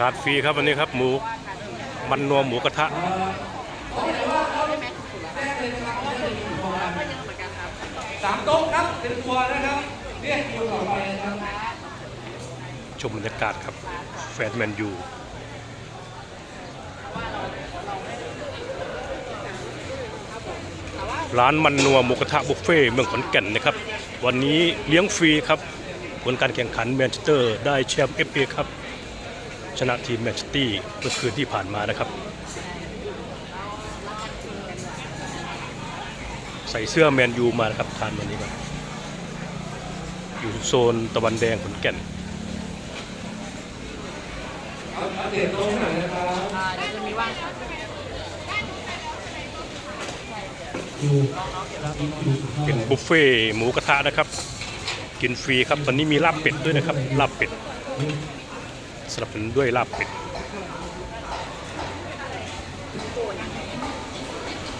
ทานฟรีครับวันนี้ครับหมูมันนวมหมูกระทะสามโต๊ะครับเป็นตัวนะครับเรียกคิวต่อไปนะครับชมบรรยากาศครับ แฟนแมนยูร้านมันนัวหมูกระทะบุฟเฟ่ต์เมืองขอนแก่นนะครับ วันนี้เลี้ยงฟรีครับ ผลการแข่งขันแมนเชสเตอร์ได้แชมป์เอฟเอครับ ชนะทีมแมนเชสเตอร์เมื่อคืนที่ผ่านมานะครับ ใส่เสื้อแมนยูมานะครับทานวันนี้ครับอยู่โซนตะวันแดงขอนแก่นเดี๋ยวจะมีว่างเป็นบุฟเฟ่หมูกระทะนะครับ กินฟรีครับวันนี้มีลาบเป็ดด้วยนะครับลาบเป็ด สนับสนุนด้วยลาบเป็ด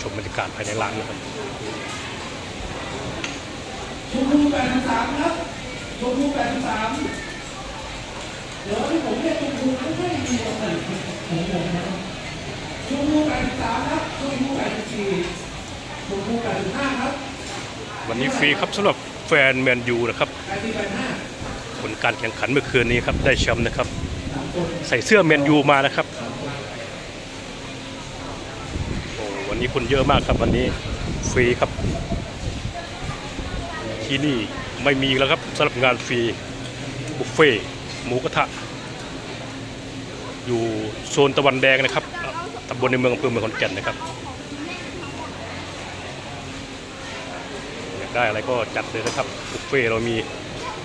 ชมบรรยากาศภายในร้านนะครับชมพูแปดสามครับชมพูแปดสามเดี๋ยวที่ผมเรียกชมพูไม่ใช่ดีกว่าผมผมนะชมพูแปดสามครับชมพูแปดสี่ชมพูแปดห้าครับ วันนี้ฟรีครับสำหรับแฟนแมนยูนะครับแปดสี่แปดห้าผลการแข่งขันเมื่อคืนนี้ครับได้แชมป์นะครับ ใส่เสื้อแมนยูมานะครับโอ้วันนี้คนเยอะมากครับวันนี้ฟรีครับ ที่นี่ไม่มีแล้วครับสำหรับงานฟรีบุฟเฟ่หมูกระทะอยู่โซนตะวันแดงนะครับตำบลในเมืองอำเภอเมืองขอนแก่นนะครับอยากได้อะไรก็จัดเลยนะครับบุฟเฟ่เรามี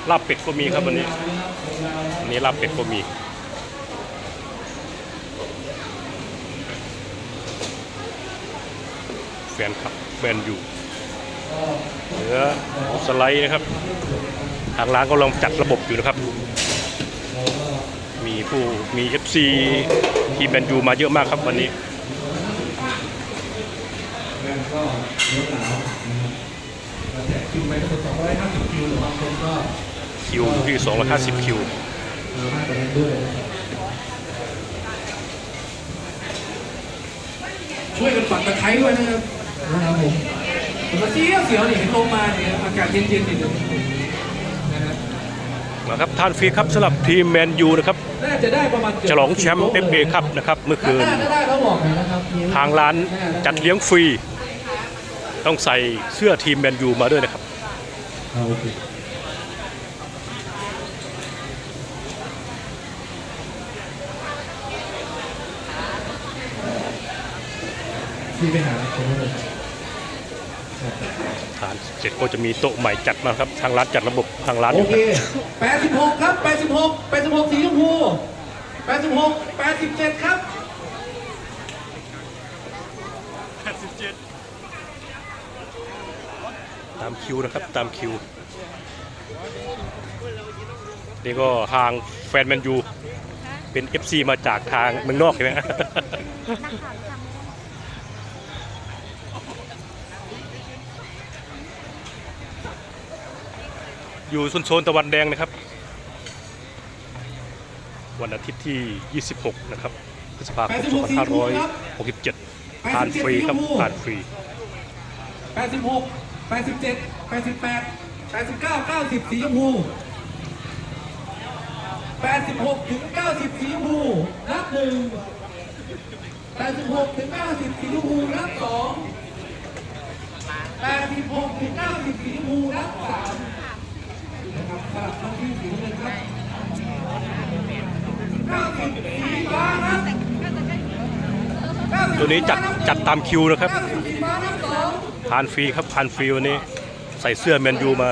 ลาบเป็ดก็มีครับวันนี้วันนี้ลาบเป็ดก็มี แฟนครับแฟนอยู่เหลือสไลด์นะครับ ทางร้านก็ลองจัดระบบอยู่นะครับ มีผู้มี FC ทีมแมนยูมาเยอะมากครับวันนี้ก็เนื้อหนาวนะครับแต่คิวไปทั้งหมดสองร้อยห้าสิบคิวหรือบางคนก็คิวอยู่ที่250คิวมามากกว่านั้นด้วยช่วยกันปักตะไคร้ด้วยนะครับ นะครับผมผมก็เสียวเสียวนี่เห็นลงมาเนี่ยอากาศเย็นๆนี่เดี๋ยวนะครับนะครับทานฟรีครับสำหรับทีมแมนยูนะครับ น่าจะได้ประมาณเกืบฉลองแชมป์เอฟเอครับนะครับเมื่อคืนถ้าได้เขาบอกหน่อยนะครับทางร้านจัดเลี้ยงฟรี ต้องใส่เสื้อทีมแมนยูมาด้วยนะครับ อ่าโอเคพี่ไปหาคนนั้นเลยครับ ทานเสร็จก็จะมีโต๊ะใหม่จัดมาครับ ทางร้านจัดระบบทางร้านอโอยู่เคครับ86 ครับ 86 86 สีชมพู 86 87 ครับ ตามคิวนะครับ ตามคิว นี่ก็ทางแฟนแมนยู เป็น FC มาจากทางเมืองนอกใช่ไหม อยู่โซนๆตะวันแดงนะครับ วันอาทิตย์ที่ 26 นะครับพฤษภาคม2567ทานฟรีครับทานฟรี 86 87 88 89 90 สีชมพู86ถึง90 สีชมพูนับหนึ่ง86ถึง90 สีชมพูนับสอง86ถึง90 สีชมพูนับสามนะครับ สลับทั้งที่สีเงินครับ94ฟ้าครับตัวนี้จัดจัดตามคิวนะครับ90สีฟ้านับสองทานฟรีครับทานฟรีวันนี้ ใส่เสื้อแมนยูมา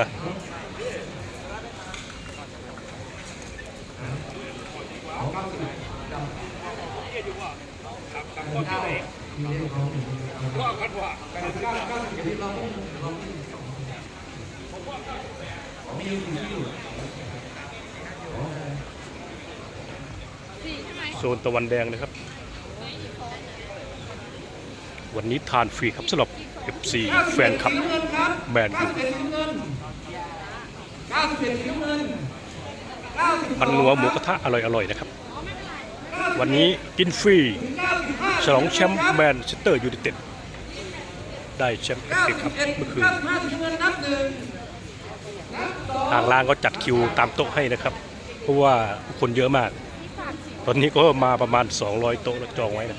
โซนตะวันแดงนะครับ วันนี้ทานฟรีครับสำหรับ FC แฟนคลับแมนยูพันนัวหมูกระทะอร่อยๆนะครับ วันนี้กินฟรีสิบห้าฉลองแชมป์แมนเชสเตอร์ยูไนเต็ดได้แชมป์เอฟเอครับเมื่อคืน ทางร้านก็จัดคิวตามโต๊ะให้นะครับ เพราะว่าคนเยอะมาก ตอนนี้ก็มาประมาณ 200 โต๊ะจองไว้นะ